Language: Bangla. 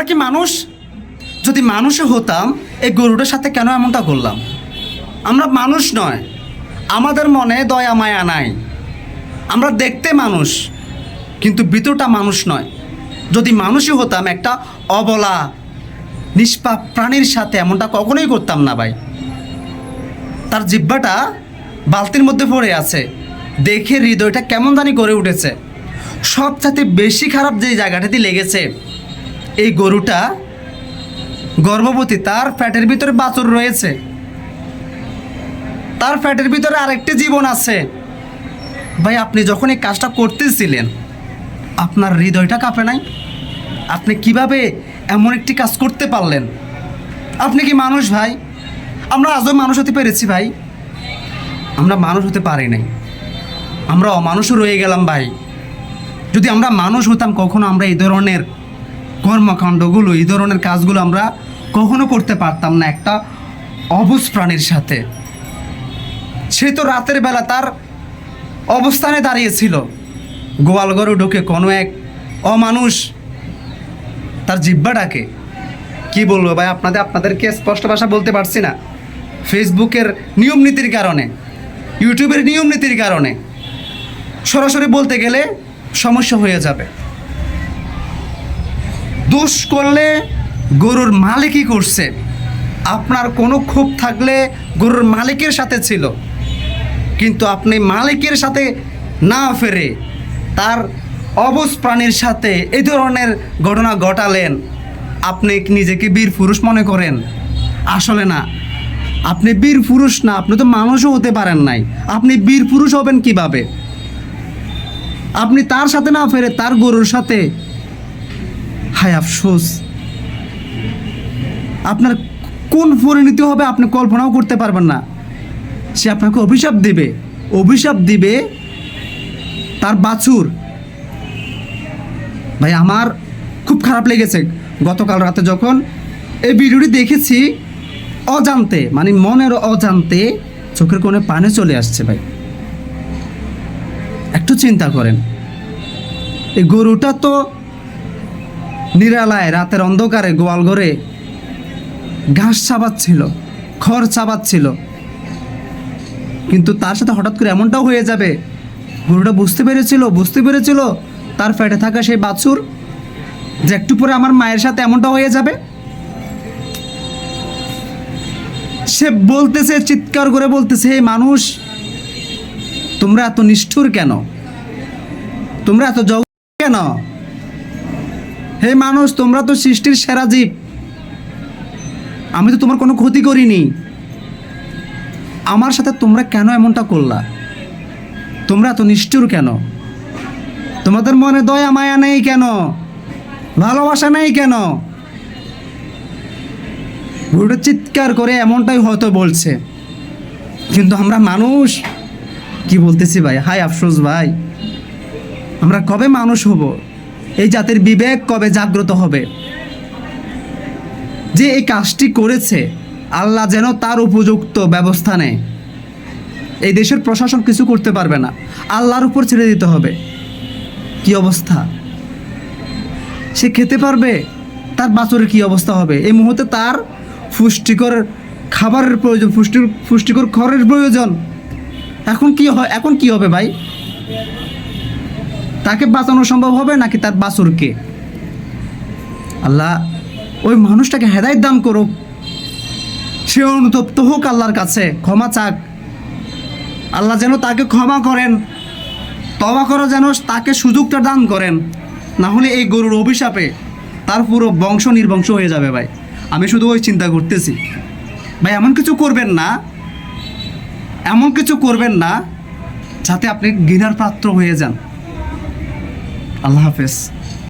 আমরা কি মানুষ? যদি মানুষও হতাম, এই গরুটার সাথে কেন এমনটা করলাম? আমরা মানুষ নয়। আমাদের মনে দয়া, মায়া নাই। আমরা দেখতে মানুষ, কিন্তু ভিতরটা মানুষ নয়। যদি মানুষই হতাম, একটা অবলা, নিষ্পাপ প্রাণীর সাথে এমনটা কখনোই করতাম না ভাই। তার জিব্বাটা বালতির মধ্যে পড়ে আছে। দেখে হৃদয়টা কেমন জানি করে উঠেছে। সবচাইতে বেশি খারাপ যে জায়গাটাতে লেগেছে এই গরুটা গর্ভবতী, তার ফ্যাটের ভিতরে বাছুর রয়েছে। তার ফ্যাটের ভিতরে আরেকটি জীবন আছে। ভাই, আপনি যখন এই কাজটা করতেছিলেন, আপনার হৃদয়টা কাঁপে নাই? আপনি কীভাবে এমন একটি কাজ করতে পারলেন? আপনি কি মানুষ ভাই? আমরা আজও মানুষ হতে পেরেছি ভাই। আমরা মানুষ হতে পারি নাই। আমরা অমানুষও রয়ে গেলাম ভাই। যদি আমরা মানুষ হতাম, কখনো আমরা এই ধরনের কর্মকাণ্ডগুলো, এই ধরনের কাজগুলো আমরা কখনো করতে পারতাম না একটা অবুজ প্রাণীর সাথে। সে তো রাতের বেলা তার অবস্থানে দাঁড়িয়েছিল। গোয়াল গরু ঢুকে কোনো এক অমানুষ তার জিব্বাটাকে, কি বলব ভাই আপনাদের, আপনাদেরকে স্পষ্ট ভাষা বলতে পারছি না। ফেসবুকের নিয়ম নীতির কারণে, ইউটিউবের নিয়ম নীতির কারণে সরাসরি বলতে গেলে সমস্যা হয়ে যাবে। দোষ করলে গরুর মালিকই করছে। আপনার কোনো ক্ষোভ থাকলে গরুর মালিকের সাথে ছিল। কিন্তু আপনি মালিকের সাথে না ফেরে তার অবস প্রাণীর সাথে এই ধরনের ঘটনা ঘটালেন। আপনি নিজেকে বীর পুরুষ মনে করেন? আসলে না। আপনি বীর পুরুষ না, আপনি তো মানুষও হতে পারেন নাই। আপনি বীর পুরুষ হবেন কীভাবে? আপনি তার সাথে না ফেরে তার গরুর সাথে হায় আফসোস। আপনার কোন পরিণতি হবে আপনি কল্পনাও করতে পারবেন না। সে আপনাকে অভিশাপ দেবে। অভিশাপ দিবে তার বাছুর। ভাই, আমার খুব খারাপ লেগেছে গতকাল রাতে যখন এই ভিডিওটি দেখেছি অজান্তে মানে মনের অজান্তে চোখের কোণে পানে চলে আসছে ভাই। একটু চিন্তা করেন, এই গরুটা তো নিরালায় রাতের অন্ধকারে গোয়াল ঘরে ঘাস চাবাচ্ছিল, খড় চাবাচ্ছিল। কিন্তু তার সাথে হঠাৎ করে এমনটাও হয়ে যাবে। গরুটা বুঝতে পেরেছিল বুঝতে পেরেছিল, তার ফ্যাটে থাকা সেই বাছুর যে একটু পরে আমার মায়ের সাথে এমনটা হয়ে যাবে। সে বলতেছে, চিৎকার করে বলতেছে, হে মানুষ, তোমরা এত নিষ্ঠুর কেন? তোমরা এত জগ কেন? হে মানুষ, তোমরা তো সৃষ্টির সেরা জীব। আমি তো তোমার কোনো ক্ষতি করিনি। আমার সাথে তোমরা কেন এমনটা করলা? তোমরা এত নিষ্ঠুর কেন? তোমাদের মনে দয়া, মায়া নেই কেন? ভালোবাসা নেই কেন? বুড়ো চিৎকার করে এমনটাই হয়তো বলছে। কিন্তু আমরা মানুষ, কি বলতেছি ভাই? হাই আফসোস ভাই। আমরা কবে মানুষ হব? এই জাতির বিবেক কবে জাগ্রত হবে? যে এই কাজটি করেছে, আল্লাহ যেন তার উপযুক্ত ব্যবস্থা নেয়। এই দেশের প্রশাসন কিছু করতে পারবে না। আল্লাহর উপর ছেড়ে দিতে হবে। কি অবস্থা? সে খেতে পারবে? তার বাছরের কি অবস্থা হবে? এই মুহূর্তে তার পুষ্টিকর খাবারের প্রয়োজন, পুষ্টি পুষ্টিকর খড়ের প্রয়োজন। এখন কি হয় এখন কি হবে ভাই? তাকে বাঁচানো সম্ভব হবে নাকি তার বাছুরকে? আল্লাহ, ওই মানুষটাকে হেদায়ত দান করুক। সে অনুতপ্ত হোক আল্লাহর কাছে, ক্ষমা চাক। আল্লাহ যেন তাকে ক্ষমা করেন তবা করো যেন তাকে সুযোগটা দান করেন। না হলে এই গরুর অভিশাপে তার পুরো বংশ নির্বংশ হয়ে যাবে ভাই। আমি শুধু ওই চিন্তা করতেছি। ভাই, এমন কিছু করবেন না। এমন কিছু করবেন না যাতে আপনি ঘৃণার পাত্র হয়ে যান। আল্লাহ হাফেজ